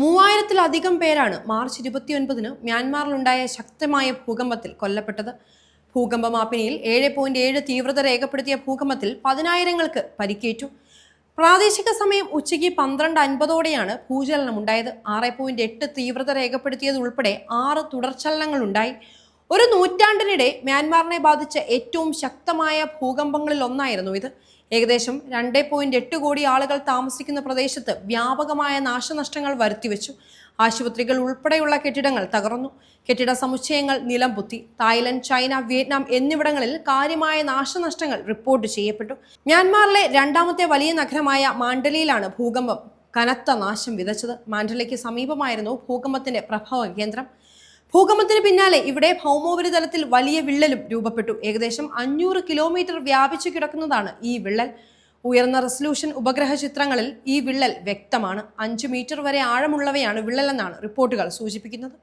മൂവായിരത്തിലധികം പേരാണ് മാർച്ച് ഇരുപത്തിയൊൻപതിന് മ്യാൻമാറിലുണ്ടായ ശക്തമായ ഭൂകമ്പത്തിൽ കൊല്ലപ്പെട്ടത്. ഭൂകമ്പ മാപ്പിനിയിൽ ഏഴ് പോയിന്റ് ഏഴ് തീവ്രത രേഖപ്പെടുത്തിയ ഭൂകമ്പത്തിൽ പതിനായിരങ്ങൾക്ക് പരിക്കേറ്റു. പ്രാദേശിക സമയം ഉച്ചയ്ക്ക് പന്ത്രണ്ട് അൻപതോടെയാണ് ഭൂചലനം ഉണ്ടായത് ആറ് പോയിന്റ് എട്ട് തീവ്രത രേഖപ്പെടുത്തിയതുൾപ്പെടെ ആറ് തുടർചലനങ്ങളുണ്ടായി. ഒരു നൂറ്റാണ്ടിനിടെ മ്യാൻമാറിനെ ബാധിച്ച ഏറ്റവും ശക്തമായ ഭൂകമ്പങ്ങളിൽ ഒന്നായിരുന്നു ഇത്. ഏകദേശം രണ്ട് പോയിന്റ് എട്ട് കോടി ആളുകൾ താമസിക്കുന്ന പ്രദേശത്ത് വ്യാപകമായ നാശനഷ്ടങ്ങൾ വരുത്തിവെച്ചു. ആശുപത്രികൾ ഉൾപ്പെടെയുള്ള കെട്ടിടങ്ങൾ തകർന്നു. കെട്ടിട സമുച്ചയങ്ങൾ നിലംപൊത്തി. തായ്ലൻഡ് ചൈന വിയറ്റ്നാം എന്നിവിടങ്ങളിൽ കാര്യമായ നാശനഷ്ടങ്ങൾ റിപ്പോർട്ട് ചെയ്യപ്പെട്ടു. മ്യാൻമാറിലെ രണ്ടാമത്തെ വലിയ നഗരമായ മാണ്ഡലിയിലാണ് ഭൂകമ്പം. കനത്ത നാശം വിതച്ചത്. മാണ്ഡലയ്ക്ക് സമീപമായിരുന്നു ഭൂകമ്പത്തിന്റെ പ്രഭവ കേന്ദ്രം ഭൂകമ്പത്തിന് പിന്നാലെ ഇവിടെ ഭൗമോപരിതലത്തിൽ വലിയ വിള്ളലും രൂപപ്പെട്ടു. ഏകദേശം അഞ്ഞൂറ് കിലോമീറ്റർ വ്യാപിച്ചു കിടക്കുന്നതാണ് ഈ വിള്ളൽ. ഉയർന്ന റെസൊല്യൂഷൻ ഉപഗ്രഹ ചിത്രങ്ങളിൽ ഈ വിള്ളൽ വ്യക്തമാണ്. അഞ്ച് മീറ്റർ വരെ ആഴമുള്ളവയാണ് വിള്ളലെന്നാണ് റിപ്പോർട്ടുകൾ സൂചിപ്പിക്കുന്നത്.